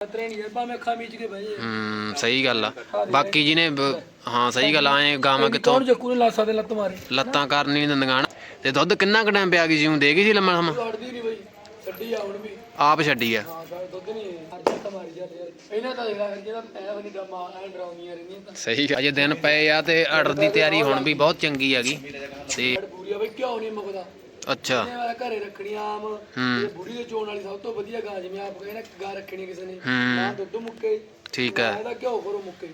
ਖਤਰੇ ਨਹੀਂ ਯਾਰ ਭਾਵੇਂ ਅੱਖਾਂ ਮੀਚ ਕੇ ਬਹਿ ਜੇ। ਹੂੰ ਸਹੀ ਗੱਲ ਆ। ਬਾਕੀ ਜਿਹਨੇ ਬ- ਹਾਂ ਸਹੀ ਗੱਲ ਆ, ਐਂ ਗਾਵਾਂ ਕਿੱਥੋਂ? ਕੌਣ ਜੱਕੂ ਨੇ ਲਾ ਸਕਦੇ ਲੱਤ ਮਾਰੇ? ਲੱਤਾਂ ਕਰਨ ਨਹੀਂ ਦਿੰਦੀਆਂ ਤੇ ਦੁੱਧ ਕਿੰਨਾ ਕੁ ਟਾਈਮ ਪਿਆ ਗਈ ਉਹ ਦੇ ਗਈ ਸੀ ਲੰਮਾ ਸਮਾਂ? ਲੜਦੀ ਨਹੀਂ ਬਈ ਛੱਡੀ ਆ ਹੁਣ ਵੀ। ਆਪ ਛੱਡੀ ਆ। ਹਾਂ ਗੱਲ ਦੁੱਧ ਨਹੀਂ ਅੱਜ ਤਾਂ ਮਾਰੀ ਜਾਂਦੇ ਯਾਰ। ਇਹਨਾਂ ਤਾਂ ਜਿਹੜਾ ਜਿਹੜਾ ਐ ਬਣੀ ਡਰਾਮਾ ਐ ਡਰਾਉਣੀਆਂ ਰਹਿੰਦੀਆਂ ਤਾਂ। ਸਹੀ ਅਜੇ ਦਿਨ ਪਏ ਆ ਤੇ ਆਰਡਰ ਦੀ ਤਿਆਰੀ ਹੁਣ ਵੀ ਬਹੁਤ ਚੰਗੀ ਹੈਗੀ। ਤੇ ਛੱਡ ਪੂਰੀ ਆ ਬਈ ਕਿਉਂ ਨਹੀਂ ਮੁੱਕਦਾ। ਅੱਛਾ। ਇਹਨੇ ਵਾਲਾ ਘਰੇ ਰੱਖਣੀ ਆਮ। ਤੇ ਬੁੜੀ ਦੇ ਚੋਣ ਵਾਲੀ ਸਭ ਤੋਂ ਵਧੀਆ ਗਾਂ ਜਿਵੇਂ ਆਪ ਕਹਿੰਦੇ ਨਾ ਗਾਂ ਰੱਖਣੀ ਕਿਸੇ ਨੇ। ਨਾ ਦੁੱਧ ਮੁੱਕੇ। ਠੀਕ ਹੈ ਇਹਦਾ ਘਿਓ ਕਰੋ ਮੁੱਕੇ।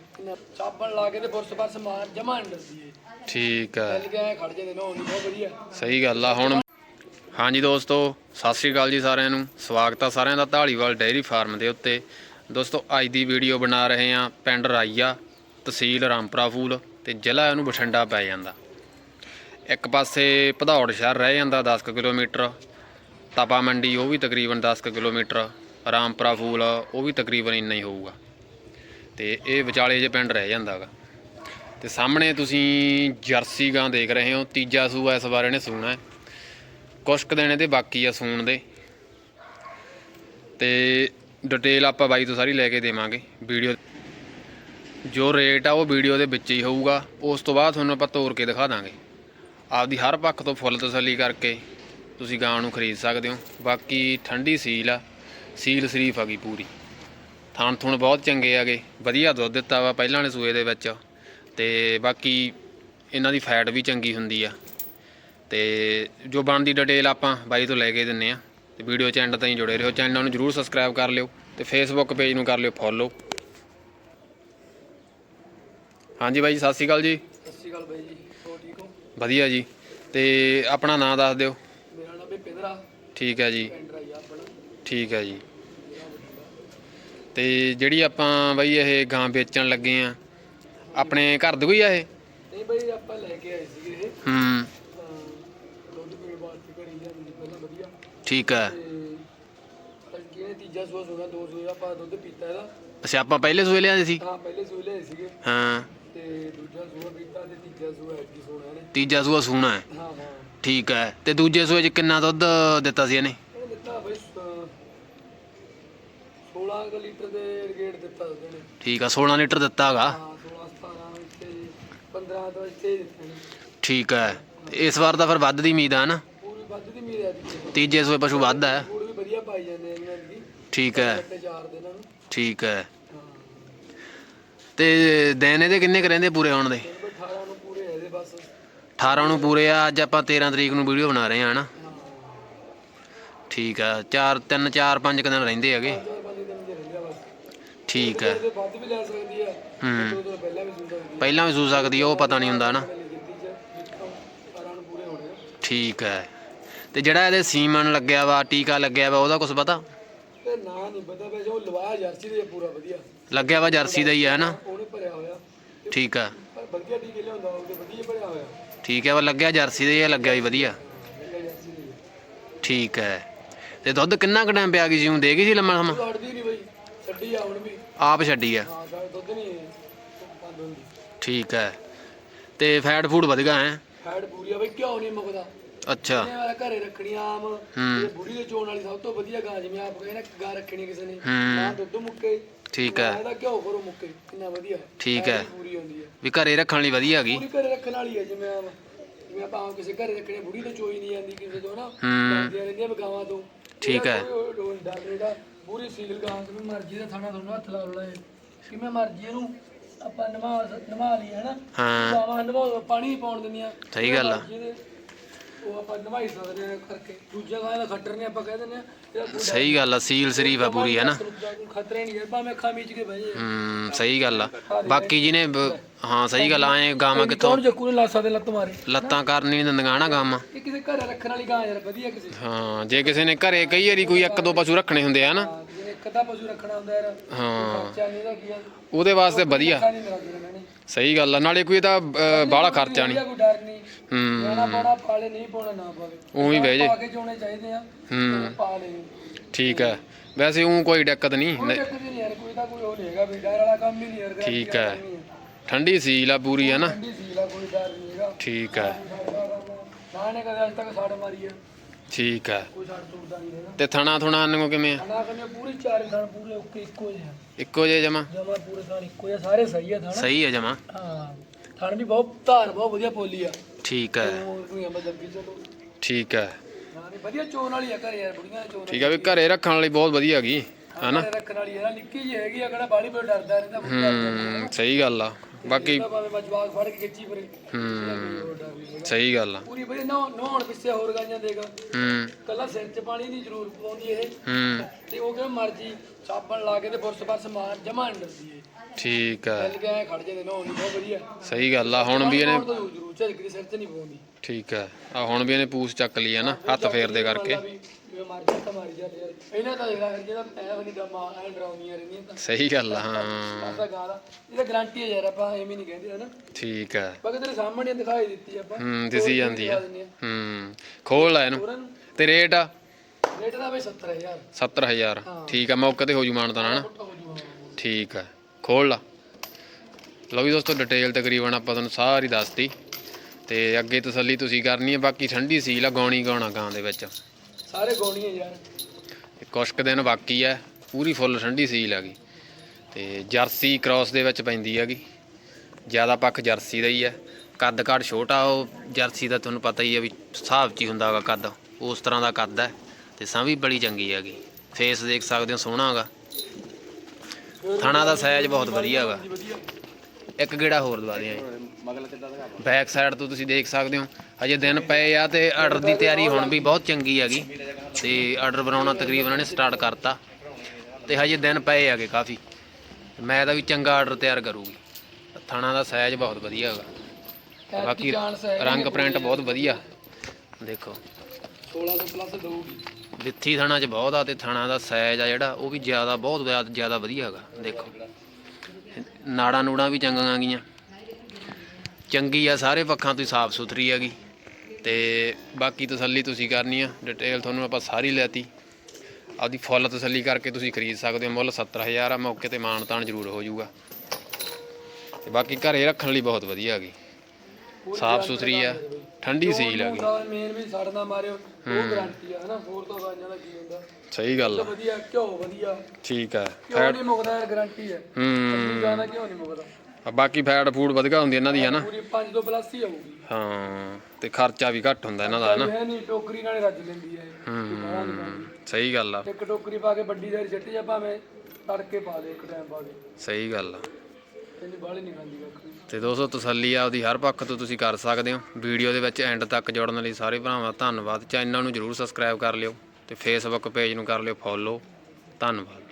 ਸਾਬਣ ਲਾ ਕੇ ਤੇ ਫੁਰਸ ਫਰਸ ਮਾਰ ਜਮਾ ਨਹੀਂ ਡਰਦੀ ਏ ਠੀਕ ਹੈ ਚੱਲ ਐ ਖੜ ਜਾਂਦੇ ਨਾ ਉਹ ਬਹੁਤ ਵਧੀਆ। ਸਹੀ ਗੱਲ ਆ ਹੁਣ ਹਾਂਜੀ ਦੋਸਤੋ ਸਤਿ ਸ੍ਰੀ ਅਕਾਲ ਜੀ ਸਾਰਿਆਂ ਨੂੰ। ਸਵਾਗਤ ਆ ਸਾਰਿਆਂ ਦਾ ਢਾਲੀਵਾਲ ਡੇਅਰੀ ਫਾਰਮ ਦੇ ਉੱਤੇ। ਦੋਸਤੋ ਅੱਜ ਦੀ ਵੀਡੀਓ ਬਣਾ ਰਹੇ ਆ ਪਿੰਡ ਰਾਈਆ ਤਹਿਸੀਲ ਰਾਮਪੁਰਾ ਫੂਲ ਤੇ ਜ਼ਿਲ੍ਹਾ ਇਹਨੂੰ ਬਠਿੰਡਾ ਪੈ ਜਾਂਦਾ। ਇੱਕ ਪਾਸੇ ਭਦੌੜ ਸ਼ਹਿਰ ਰਹਿ ਜਾਂਦਾ 10 ਕੁ ਕਿਲੋਮੀਟਰ, ਤਪਾ ਮੰਡੀ ਉਹ ਵੀ ਤਕਰੀਬਨ 10 ਕੁ ਕਿਲੋਮੀਟਰ, ਰਾਮਪੁਰਾ ਫੂਲ ਉਹ ਵੀ ਤਕਰੀਬਨ ਇੰਨਾ ਹੀ ਹੋਊਗਾ। ਤੇ ਇਹ ਵਿਚਾਲੇ ਜੇ ਪਿੰਡ ਰਹਿ ਜਾਂਦਾ ਗਾ। ਤੇ ਸਾਹਮਣੇ ਤੁਸੀਂ ਜਰਸੀ ਗਾਂ ਦੇਖ ਰਹੇ ਹੋ, ਤੀਜਾ ਸੂਆ ਇਸ ਵਾਰ ਇਹਨੇ ਸੂਣਾ ਹੈ। ਕੁਛ ਕੁ ਦਿਨ ਇਹਦੇ ਬਾਕੀ ਆ ਸੂਣ ਦੇ। ਤੇ ਡਿਟੇਲ ਆਪਾਂ ਬਾਈ ਤੋਂ ਸਾਰੀ ਲੈ ਕੇ ਦੇਵਾਂਗੇ ਵੀਡੀਓ। ਜੋ ਰੇਟ ਆ ਉਹ ਵੀਡੀਓ ਦੇ ਵਿੱਚ ਹੀ ਹੋਊਗਾ, ਉਸ ਤੋਂ ਬਾਅਦ ਤੁਹਾਨੂੰ ਆਪਾਂ ਤੋੜ ਕੇ ਦਿਖਾ ਦਾਂਗੇ। ਆਪਦੀ ਹਰ ਪੱਖ ਤੋਂ ਫੁੱਲ ਤਸੱਲੀ ਕਰਕੇ ਤੁਸੀਂ ਗਾਂ ਨੂੰ ਖਰੀਦ ਸਕਦੇ ਹੋ। ਬਾਕੀ ਠੰਡੀ ਸੀਲ ਆ, ਸੀਲ ਸ਼ਰੀਫ ਆ ਗਈ ਪੂਰੀ। ਥਣ ਥੁਣ ਬਹੁਤ ਚੰਗੇ ਆਗੇ ਵਧੀਆ ਦੁੱਧ ਦਿੱਤਾ ਵਾ ਪਹਿਲਾਂ ਵਾਲੇ ਸੂਏ ਦੇ ਵਿੱਚ। ਤੇ ਬਾਕੀ ਇਹਨਾਂ ਦੀ ਫੈਟ ਵੀ ਚੰਗੀ ਹੁੰਦੀ ਆ। ਤੇ ਜੋ ਬਣਦੀ ਡਿਟੇਲ ਆਪਾਂ ਬਾਈ ਤੋਂ ਲੈ ਕੇ ਦਿੰਨੇ ਆ। ਤੇ ਵੀਡੀਓ ਚ ਐਂਡ ਤਾਈਂ ਜੁੜੇ ਰਹੋ। ਚੈਨਲ ਨੂੰ ਜਰੂਰ ਸਬਸਕ੍ਰਾਈਬ ਕਰ ਲਿਓ। ਤੇ ਫੇਸਬੁੱਕ ਪੇਜ ਨੂੰ ਕਰ ਲਿਓ ਫੋਲੋ ਹਾਂਜੀ ਬਾਈ ਜੀ ਸਤਿ ਸ਼੍ਰੀ ਅਕਾਲ ਜੀ। ਸਤਿ ਸ਼੍ਰੀ ਅਕਾਲ ਬਾਈ ਜੀ। ਵਧੀਆ ਜੀ। ਤੇ ਆਪਣਾ ਨਾਮ ਦੱਸ ਦਿਓ। ਮੇਰਾ ਨਾਮ ਹੈ ਪਿੰਦਰਾ। ਠੀਕ ਹੈ ਜੀ। ਆਪਣਾ। ਠੀਕ ਹੈ ਜੀ। ਤੇ ਜਿਹੜੀ ਆਪਾਂ ਬਾਈ ਇਹ ਗਾਂ ਵੇਚਣ ਲੱਗੇ ਆ ਆਪਣੇ ਘਰ ਦੀ ਕੋਈ ਆ ਇਹ? ਨਹੀਂ ਬਾਈ ਆਪਾਂ ਲੈ ਕੇ ਆਏ ਸੀਗੇ ਇਹ। ਹੂੰ। ਦੁੱਧ ਵਾਸਤੇ ਪਹਿਲਾਂ ਵਧੀਆ। ਠੀਕ ਹੈ। ਤੇ ਟੰਕੀ ਨੇ ਤੀਜਾ ਸੂਆ ਸੂਆ ਦੋ ਸੂਆ ਆਪਾਂ ਦੁੱਧ ਪੀਤਾ ਇਹਦਾ। ਅੱਛਾ ਆਪਾਂ ਪਹਿਲੇ ਸੂਏ ਲਿਆਂਦੇ ਸੀ? ਹਾਂ ਪਹਿਲੇ ਸੂਏ ਲਏ ਸੀਗੇ। ਹਾਂ। ਤੇ ਦੂਜਾ ਸੂਆ ਪੀਤਾ ਤੇ ਤੀਜਾ ਸੂਆ ਐਡੀ ਸੋਣਾ ਨੇ ਤੀਜਾ ਸੂਆ ਸੂਣਾ ਹੈ। ਹਾਂ ਹਾਂ। ਠੀਕ ਹੈ। ਤੇ ਦੂਜੇ ਸੂਏ 'ਚ ਕਿੰਨਾ ਦੁੱਧ ਦਿੱਤਾ ਸੀ ਇਹਨੇ? ਇਹਨੇ ਦਿੱਤਾ ਬਈ 16 ਕੁ ਲੀਟਰ ਦੇ ਦਿੱਤਾ ਨੇ ਠੀਕ ਆ 16 ਲੀਟਰ ਦਿੱਤਾ ਹੈਗਾ। ਹਾਂ 16 17 ਇੱਥੇ 15 ਤੋਂ ਇੱਥੇ ਹੀ ਦਿੱਤੇ ਨੇ। ਠੀਕ ਹੈ। ਤੇ ਇਸ ਵਾਰ ਤਾਂ ਫਿਰ ਵੱਧ ਦੀ ਉਮੀਦ ਆ ਨਾ ਪੂਰੀ ਵੱਧ ਦੀ ਮੀਰ ਹੈ ਦੀ ਤੀਜੇ ਸੂਏ ਪਸ਼ੂ ਵੱਧ ਹੈ। ਵਧੀਆ ਪਾਈ ਜਾਂਦੇ ਠੀਕ ਹੈ। ਤੇ ਚਾਰ ਦੇ ਇਹਨਾਂ ਨੂੰ। ਠੀਕ ਹਾਂ। ਤੇ ਦਿਨ ਇਹਦੇ ਕਿੰਨੇ ਕੁ ਰਹਿੰਦੇ ਪੂਰੇ ਹੋਣ ਦੇ? 18 ਨੂੰ ਪੂਰੇ ਹੈ ਦੇ ਬਸ 18 ਨੂੰ ਪੂਰੇ ਆ, ਅੱਜ ਆਪਾਂ 13 ਤਰੀਕ ਨੂੰ ਵੀਡੀਓ ਬਣਾ ਰਹੇ ਆ ਹਨਾ? ਠੀਕ ਆ 4 3 4 5 ਦਿਨ ਰਹਿੰਦੇ ਹੈਗੇ। ਚਾਰ ਪੰਜ ਆ। ਵੱਧ ਵੀ ਲੈ ਸਕਦੀ ਆ ਹੂੰ। ਦੋ ਪਹਿਲਾਂ ਵੀ ਸੁਣ ਪਹਿਲਾਂ ਵੀ ਸੂ ਸਕਦੀ ਆ, ਉਹ ਪਤਾ ਨਹੀਂ ਹੁੰਦਾ ਨਾ ਆ ਚ 18 ਨੂੰ ਪੂਰੇ ਹੋਣੇ ਆ। ਠੀਕ ਹੈ ਤੇ ਜਿਹੜਾ ਇਹਦੇ ਸੀਮਨ ਲੱਗਿਆ ਵਾ, ਟੀਕਾ ਲੱਗਿਆ ਵਾ, ਉਹਦਾ ਕੁਝ ਪਤਾ? ਤੇ ਨਾ ਨਹੀਂ ਪਤਾ, ਵੈਸੇ ਉਹ ਲਵਾਇਆ ਜਰਸੀ ਦੇ ਪੂਰਾ ਵਧੀਆ। ਲੱਗਿਆ ਵਾ ਜਰਸੀ ਦਾ ਹੀ ਹੈ ਨਾ ਉਹਨੇ ਭਰਿਆ ਹੋਇਆ। ਠੀਕ ਆ। ਪਰ ਵਧੀਆ ਟੀਕੇ ਲਿਆਉਂਦਾ ਉਹਦੇ ਵਧੀਆ ਭਰਿਆ ਹੋਇਆ। ਠੀਕ ਹੈ ਵਾ ਲੱਗਿਆ ਜਰਸੀ ਦਾ ਹੀ ਆ, ਲੱਗਿਆ ਵੀ ਵਧੀਆ। ਵਧੀਆ ਜਰਸੀ ਦੀ ਠੀਕ ਹੈ ਤੇ ਦੁੱਧ ਕਿੰਨਾ ਕੁ ਟਾਈਮ ਪਿਆ ਗਈ ਉਹ ਦੇ ਗਈ ਸੀ ਲੰਮਾ ਸਮਾਂ? ਲੜਦੀ ਨਹੀਂ ਬਈ ਛੱਡੀ ਆ ਹੁਣ ਵੀ। ਆਪ ਛੱਡੀ ਆ। ਹਾਂ ਗੱਲ ਦੁੱਧ ਨਹੀਂ ਬੰਦ ਹੁੰਦੀ। ਠੀਕ ਹੈ ਤੇ ਫੈਟ ਫੂਡ ਵਧੀਆ ਹੈ? ਫੈਟ ਪੂਰੀ ਆ ਬਈ ਕਿਉਂ ਨਹੀਂ ਮੁੱਕਦਾ। ਅੱਛਾ। ਇਹਨੇ ਵਾਲਾ ਘਰੇ ਰੱਖਣੀ ਆਮ? ਹੂੰ। ਬੁੜੀ ਦੇ ਚੋਣ ਵਾਲੀ ਸਭ ਤੋਂ ਵਧੀਆ ਗਾਂ ਜਿਵੇਂ ਆਪ ਕਹਿੰਦੇ ਨਾ ਗਾਂ ਰੱਖਣੀ ਕਿਸੇ ਨੇ। ਹੂੰ। ਨਾ ਦੁੱਧ ਮੁੱਕੇ। ਠੀਕ ਹੈ। ਇਹਦਾ ਘਿਓ ਕਰੋ ਮੁੱਕੇ ਕਿੰਨਾ ਵਧੀਆ। ਠੀਕ ਹੈ। ਪੂਰੀ ਹੁੰਦੀ ਹੈ। ਵੀ ਘਰੇ ਰੱਖਣ ਲਈ ਵਧੀਆ ਹੈਗੀ। ਪੂਰੀ ਘਰੇ ਰੱਖਣ ਵਾਲੀ ਹੈ ਜਿਵੇਂ ਆਮ ਜਿਵੇਂ ਆਪਾਂ ਕਿਸੇ ਘਰੇ ਰੱਖਣੀ ਬੁੜੀ ਤੋਂ ਚੋਈ ਨਹੀਂ ਜਾਂਦੀ ਕਿਸੇ ਤੋਂ ਨਾ। ਹੂੰ। ਡਰਦੀਆਂ ਰਹਿੰਦੀਆਂ ਵੀ ਗਾਵਾਂ ਤੋਂ। ਠੀਕ ਹੈ। ਪੂਰੀ ਸੀਲ ਗਾਂ ਕਿਵੇਂ ਮਰਜ਼ੀ ਦਾ ਥਾਣਾ ਤੁਹਾਨੂੰ ਹੱਥ ਲਾ ਲੈਣਾ ਕਿਵੇਂ ਮਰਜ਼ੀ ਇਹਨੂੰ ਆਪਾਂ ਨਵਾ ਨਵਾ ਲਈ ਹੈ। ਨਾ ਹਾਂ ਨਵਾ ਪਾਣੀ ਪਾਉਣ ਦਿੰਦੀਆਂ। ਸਹੀ ਗੱਲ ਆ। ਉਹ ਆਪਾਂ ਨਵਾਈ ਸਕਦੇ ਆ ਕਰਕੇ। ਦੂਜਾ ਗਾਂ ਦਾ ਖੱਟਰ ਨੇ ਆਪਾਂ ਕਹਿ ਦਿੰਦੇ ਆ ਇਹਦਾ ਕੋਈ ਸਹੀ ਗੱਲ ਆ ਸੀਲ ਸ਼ਰੀਫ ਆ ਪੂਰੀ ਹੈ ਨਾ? ਖਤਰੇ ਨਹੀਂ ਹੈ ਭਾਵੇਂ ਅੱਖਾਂ ਮੀਚ ਕੇ ਬਹਿ ਜੇ ਹੂੰ ਸਹੀ ਗੱਲ ਆ। ਬਾਕੀ ਜਿਹਨੇ ਬ- ਹਾਂ ਸਹੀ ਗੱਲ ਆ, ਐਂ ਗਾਵਾਂ ਕਿੱਥੋਂ? ਕੌਣ ਜੱਕੂ ਨੇ ਲਾ ਸਕਦੇ ਲੱਤ ਮਾਰੇ? ਲੱਤਾਂ ਕਰਨ ਨਹੀਂ ਦਿੰਦੀਆਂ ਨਾ ਗਾਵਾਂ? ਇਹ ਕਿਸੇ ਘਰੇ ਰੱਖਣ ਵਾਲੀ ਗਾਂ ਯਾਰ ਵਧੀਆ ਕਿਸੇ। ਹਾਂ ਜੇ ਕਿਸੇ ਨੇ ਘਰੇ ਕਈ ਵਾਰੀ ਕੋਈ ਇੱਕ ਦੋ ਪਸ਼ੂ ਰੱਖਣੇ ਹੁੰਦੇ ਆ ਨਾ? ਇੱਕ ਅੱਧਾ ਪਸ਼ੂ ਰੱਖਣਾ ਹੁੰਦਾ ਯਾਰ। ਹਾਂ। ਖਰਚਾ ਨਹੀਂ ਦਾ ਕੀ ਆ। ਉਹਦੇ ਵਾਸਤੇ ਵਧੀਆ। ਨਹੀਂ ਇਹਨਾਂ ਨੇ। ਸਹੀ ਗੱਲ ਆ ਨਾਲੇ ਕੋਈ ਇਹਦਾ ਅ, ਬਾਹਲਾ ਖਰਚਾ ਨਹੀਂ। ਕੋਈ ਡਰ ਨਹੀਂ। ਹੂੰ। ਪਾਉਣਾ ਪਾਉਣਾ ਪਾਲੇ ਨਹੀਂ ਪਾਉਣਾ ਨਾ ਪਾਵੇ। ਉਵੇਂ ਬਹਿ ਜੇ। ਪਾ ਕੇ ਚੋਣੇ ਚਾਹੀਦੇ ਆ। ਹੂੰ। ਪਾ ਲੈ ਠੀਕ ਹੈ ਵੈਸੇ ਉਹ ਕੋਈ ਦਿੱਕਤ ਨਹੀਂ। ਕੋਈ ਚੱਕਰ ਨਹੀਂ ਯਾਰ ਕੋਈ ਤਾਂ ਕੋਈ ਉਹ ਨਹੀਂ ਹੈਗਾ ਵੀ ਡਰ ਵਾਲਾ ਕੰਮ ਹੀ ਨਹੀਂ ਯਾਰ ਗਾਰੰਟੀ ਠੀਕ ਹੈ। ਠੰਡੀ ਸੀਲ ਆ ਪੂਰੀ ਹੈ ਨਾ? ਠੰਡੀ ਸੀਲ ਆ ਕੋਈ ਡਰ ਨਹੀਂ ਹੈਗਾ। ਠੀਕ ਹੈ ਨਾ ਨੇ ਕਦੇ ਅੱਜ ਤੱਕ ਸਾੜ ਮਾਰੀ ਆ। ਠੀਕ ਹੈ ਕੋਈ ਛੱਡ ਟੁੱਟਦਾ ਨਹੀਂ ਹੈਗਾ ਤੇ ਥਣਾ ਥੁਣਾ ਨੂੰ ਕਿਵੇਂ ਆ? ਅਨਾ ਕੰਨੇ ਪੂਰੀ ਚਾਰੇ ਥਣ ਪੂਰੇ ਓਕੇ ਇੱਕੋ ਜਿਹੇ ਆ। ਇੱਕੋ ਜੇ ਜਮਾ? ਜਮਾ ਪੂਰੇ ਥਣ ਇੱਕੋ ਜਿਹੇ ਸਾਰੇ ਸਹੀ ਆ ਥਣ। ਸਹੀ ਹੈ ਜਮਾ। ਹਾਂ ਥਣ ਵੀ ਬਹੁਤ ਧਾਰ ਬਹੁਤ ਵਧੀਆ ਪੋਲੀ ਆ। ਠੀਕ ਹੈ ਹੋਰ ਕੋਈ ਅਮਰ ਲੱਗੀ ਚਲੋ। ਠੀਕ ਹੈ ਹਾਂ ਨਹੀਂ ਵਧੀਆ ਚੋਣ ਵਾਲੀ ਆ ਘਰੇ ਯਾਰ ਬੁੜੀਆਂ ਦੇ ਚੋਣ ਠੀਕ ਹੈ ਵੀ ਘਰੇ ਰੱਖਣ ਵਾਲੀ ਬਹੁਤ ਵਧੀਆ ਹੈਗੀ ਹਨਾ? ਰੱਖਣ ਵਾਲੀ ਆ ਨਾ ਨਿੱਕੀ ਜਿਹੀ ਹੈਗੀ ਆ ਕਿਹੜਾ ਬਾਲੀ ਬੜਾ ਡਰਦਾ ਰਹਿੰਦਾ ਬਹੁਤ ਹੂੰ ਸਹੀ ਗੱਲ ਆ। ਬਾਕੀ ਭਾਵੇਂ ਮੈਂ ਜਵਾਕ ਫੜ ਕੇ ਖਿੱਚੀ ਪਰੇ ਹੂੰ ਸਹੀ ਗੱਲ ਆ। ਪੂਰੀ ਵਧੀਆ ਨਹਾਉਣ ਪਿੱਛੇ ਹੋਰ ਗਾਈਆਂ ਦੇਗਾ ਹੂੰ। ਕੱਲਾ ਸਿਰ 'ਚ ਪਾਣੀ ਦੀ ਜ਼ਰੂਰ ਪਾਉਂਦੀ ਇਹ। ਹੂੰ। ਤੇ ਉਹ ਕਿਵੇਂ ਮਰਜ਼ੀ ਸਾਬਣ ਲਾ ਕੇ ਤੇ ਬੁਰਸ਼ ਬਰਸ਼ ਮਾਰ ਜਮਾ ਨਹੀਂ ਡਰਦੀ ਇਹ। ਠੀਕ ਚੱਲ ਕੇ ਐਂ ਖੜ ਜਾਂਦੇ ਨਹਾਉਣ ਨੂੰ ਬਹੁਤ ਵਧੀਆ। ਸਹੀ ਗੱਲ ਆ ਹੁਣ ਵੀ ਇਹਨੇ ਜ਼ਰੂਰ ਝੜਕ ਦੀ ਸਿਰ 'ਚ ਨਹੀਂ ਪਾਉਂਦੀ। ਠੀਕ ਹੈ ਆ ਹੁਣ ਵੀ ਇਹਨੇ ਪੂਛ ਚੱਕ ਲਈ ਹੈ ਨਾ ਹੱਥ ਫੇਰਦੇ ਕਰਕੇ। ਜਿਵੇਂ ਮਰਜ਼ੀ ਤਾਂ ਮਾਰੀ ਜਾਂਦੇ ਯਾਰ ਇਹਨਾਂ ਤਾਂ ਜਿਹੜਾ ਜਿਹੜਾ ਐ ਨਹੀਂ ਡਰਾਮਾ ਐ ਡਰਾਉਣੀਆਂ ਰਹਿੰਦੀਆਂ ਤਾਂ। ਸਹੀ ਗੱਲ ਆ ਹਾਂ। ਸਾਡਾ ਗਾਂ ਦਾ ਇਹਦਾ ਗਾਰੰਟੀ ਹੈ ਯਾਰ ਆਪਾਂ ਐਵੇਂ ਨਹੀਂ ਕਹਿੰਦੇ ਹਨਾ? ਠੀਕ ਹੈ ਬਾਕੀ ਤੇਰੇ ਸਾਹਮਣੇ ਦਿਖਾਈ ਦਿੱਤੀ ਆਪਾਂ। ਹੂੰ ਦਿਸੀ ਜਾਂਦੀ ਆ। ਹੂੰ ਖੋਲ ਆ ਇਹਨੂੰ। ਤੇ ਰੇਟ ਆ? ਰੇਟ ਦਾ ਬਈ 70000 70000 ਠੀਕ ਆ ਮੌਕੇ ਤੇ ਹੋ ਜੂ ਮਾਨਤਾ ਨਾ ਫੁੱਟ ਹੋ ਜੂਗਾ ਠੀਕ ਹੈ ਖੋਲ ਲਾ। ਲਓ ਵੀ ਦੋਸਤੋ ਡਿਟੇਲ ਤਕਰੀਬਨ ਆਪਾਂ ਤੁਹਾਨੂੰ ਸਾਰੀ ਦੱਸਤੀ। ਤੇ ਅੱਗੇ ਤਸੱਲੀ ਤੁਸੀਂ ਕਰਨੀ ਹੈ ਬਾਕੀ ਠੰਡੀ ਸੀਲ ਆ ਗੌਣੀ ਗਾਉਣਾ ਗਾਂ ਦੇ ਵਿੱਚ। ਸਾਰੇ ਗੋਣੀਆਂ ਯਾਰ। ਕੁਛ ਕੁ ਦਿਨ ਬਾਕੀ ਹੈ ਪੂਰੀ ਫੁੱਲ ਠੰਡੀ ਸੀਲ ਹੈਗੀ ਤੇ ਜਰਸੀ ਕ੍ਰਾਸ ਦੇ ਵਿੱਚ ਪੈਂਦੀ ਹੈਗੀ। ਜ਼ਿਆਦਾ ਪੱਖ ਜਰਸੀ ਦਾ ਹੀ ਹੈ ਕੱਦ ਕਾਠ ਛੋਟਾ ਉਹ ਜਰਸੀ ਦਾ ਤੁਹਾਨੂੰ ਪਤਾ ਹੀ ਹੈ ਵੀ ਹਿਸਾਬ 'ਚ ਹੀ ਹੁੰਦਾ ਹੈਗਾ ਕੱਦ। ਉਸ ਤਰ੍ਹਾਂ ਦਾ ਕੱਦ ਹੈ ਤੇ ਸਾਂ ਵੀ ਬੜੀ ਚੰਗੀ ਹੈਗੀ। ਫੇਸ ਦੇਖ ਸਕਦੇ ਹੋ ਸੋਹਣਾ ਹੈਗਾ ਥਣਾ ਦਾ ਸਾਈਜ਼ ਬਹੁਤ ਵਧੀਆ ਹੈਗਾ ਇੱਕ ਗੇੜਾ ਹੋਰ ਦਵਾ ਦਿਆਂ ਬੈਕ ਸਾਈਡ ਤੋਂ ਤੁਸੀਂ ਦੇਖ ਸਕਦੇ ਹੋ। ਹਜੇ ਦਿਨ ਪਏ ਆ ਤੇ ਆਰਡਰ ਦੀ ਤਿਆਰੀ ਹੁਣ ਵੀ ਬਹੁਤ ਚੰਗੀ ਹੈਗੀ। ਤੇ ਆਰਡਰ ਬਣਾਉਣਾ ਤਕਰੀਬਨ ਇਹਨੇ ਸਟਾਰਟ ਕਰਤਾ। ਤੇ ਹਜੇ ਦਿਨ ਪਏ ਹੈਗੇ ਕਾਫੀ। ਮੈਂ ਤਾਂ ਵੀ ਚੰਗਾ ਆਰਡਰ ਤਿਆਰ ਕਰੂਗੀ। ਥਾਣਾ ਦਾ ਸਾਈਜ਼ ਬਹੁਤ ਵਧੀਆ ਹੈਗਾ। ਬਾਕੀ ਰੰਗ ਪ੍ਰਿੰਟ ਬਹੁਤ ਵਧੀਆ। ਦੇਖੋ। 16 ਤੋਂ ਪਲੱਸ ਦਊਗੀ। ਵਿੱਥੀ ਥਾਣਾ 'ਚ ਬਹੁਤ ਆ ਤੇ ਥਾਣਾ ਦਾ ਸਾਈਜ਼ ਆ ਜਿਹੜਾ ਉਹ ਵੀ ਜ਼ਿਆਦਾ ਬਹੁਤ ਜ਼ਿਆਦਾ ਵਧੀਆ ਹੈਗਾ। ਦੇਖੋ। ਨਾੜਾਂ ਨੂੜਾਂ ਵੀ ਚੰਗੀਆਂ ਗਈਆਂ ਚੰਗੀ ਆ ਸਾਰੇ ਪੱਖਾਂ ਤੋਂ ਸਾਫ਼ ਸੁਥਰੀ ਹੈਗੀ। ਤੇ ਬਾਕੀ ਤਸੱਲੀ ਤੁਸੀਂ ਕਰਨੀ ਆ ਡਿਟੇਲ ਤੁਹਾਨੂੰ ਆਪਾਂ ਸਾਰੀ ਲੈਤੀ। ਆਪਦੀ ਫੁੱਲ ਤਸੱਲੀ ਕਰਕੇ ਤੁਸੀਂ ਖਰੀਦ ਸਕਦੇ ਹੋ। ਮੁੱਲ 70000 ਆ ਮੌਕੇ ਤੇ ਮਾਣ ਤਾਣ ਜ਼ਰੂਰ ਹੋ ਜਾਊਗਾ। ਤੇ ਬਾਕੀ ਘਰੇ ਰੱਖਣ ਲਈ ਬਹੁਤ ਵਧੀਆ ਹੈਗੀ। ਸਾਫ਼ ਸੁਥਰੀ ਆ ਠੰਡੀ ਸੀਲ ਹੈਗੀ। ਮੇਨ ਮਾਰਿਓ। ਉਹ ਗਾਰੰਟੀ ਆ ਹਨਾ? ਹੋਰ ਤਾਂ ਗਾਈਆਂ ਦਾ ਕੀ ਹੁੰਦਾ? ਸਹੀ ਗੱਲ ਆ। ਵਧੀਆ ਘਿਓ ਵਧੀਆ। ਠੀਕ ਆ। ਘਿਓ ਨਹੀਂ ਮੁਕਦਾ ਯਾਰ ਗਾਰੰਟੀ ਹੈ ਹੂੰ। ਇੰਨੀ ਗਾਂ ਦਾ ਘਿਓ ਨਹੀਂ ਮੁਕਦਾ। ਆ ਬਾਕੀ ਫੈਟ ਫੂਡ ਵਧਗਾ ਹੁੰਦੀ ਇਹਨਾਂ ਦੀ ਹੈ ਨਾ ਪੂਰੀ 5 ਤੋਂ ਪਲੱਸ ਹੀ ਆਊਗੀ। ਹਾਂ ਤੇ ਖਰਚਾ ਵੀ ਘੱਟ ਹੁੰਦਾ ਇਹਨਾਂ ਦਾ ਹੈ ਨਾ ਇਹ ਨਹੀਂ ਟੋਕਰੀ ਨਾਲ ਰੱਜ ਲੈਂਦੀ ਹੈ। ਹੂੰ। ਸਹੀ ਗੱਲ ਆ। ਇੱਕ ਟੋਕਰੀ ਪਾ ਕੇ ਵੱਡੀ ਦਾਰੀ ਛੱਟੀ ਜਾ ਭਾਵੇਂ ਤੜਕੇ ਪਾ ਦੇ ਇੱਕ ਟਾਈਮ ਪਾ ਕੇ ਸਹੀ ਗੱਲ ਆ। ਇੰਨੀ ਬਾਹਲੀ ਨਹੀਂ ਖਾਂਦੀ ਕੱਖ ਤੇ ਦੋਸਤੋ, ਤਸੱਲੀ ਆਪਦੀ ਹਰ ਪੱਖ ਤੋਂ ਤੁਸੀਂ ਕਰ ਸਕਦੇ ਹੋ। ਵੀਡੀਓ ਦੇ ਵਿੱਚ ਐਂਡ ਤੱਕ ਜੁੜਨ ਲਈ ਸਾਰੇ ਭਰਾਵਾਂ ਦਾ ਧੰਨਵਾਦ। ਚੈਨਲ ਨੂੰ ਜਰੂਰ ਸਬਸਕ੍ਰਾਈਬ ਕਰ ਲਿਓ ਤੇ ਫੇਸਬੁੱਕ ਪੇਜ ਨੂੰ ਕਰ ਲਿਓ ਫੋਲੋ ਧੰਨਵਾਦ।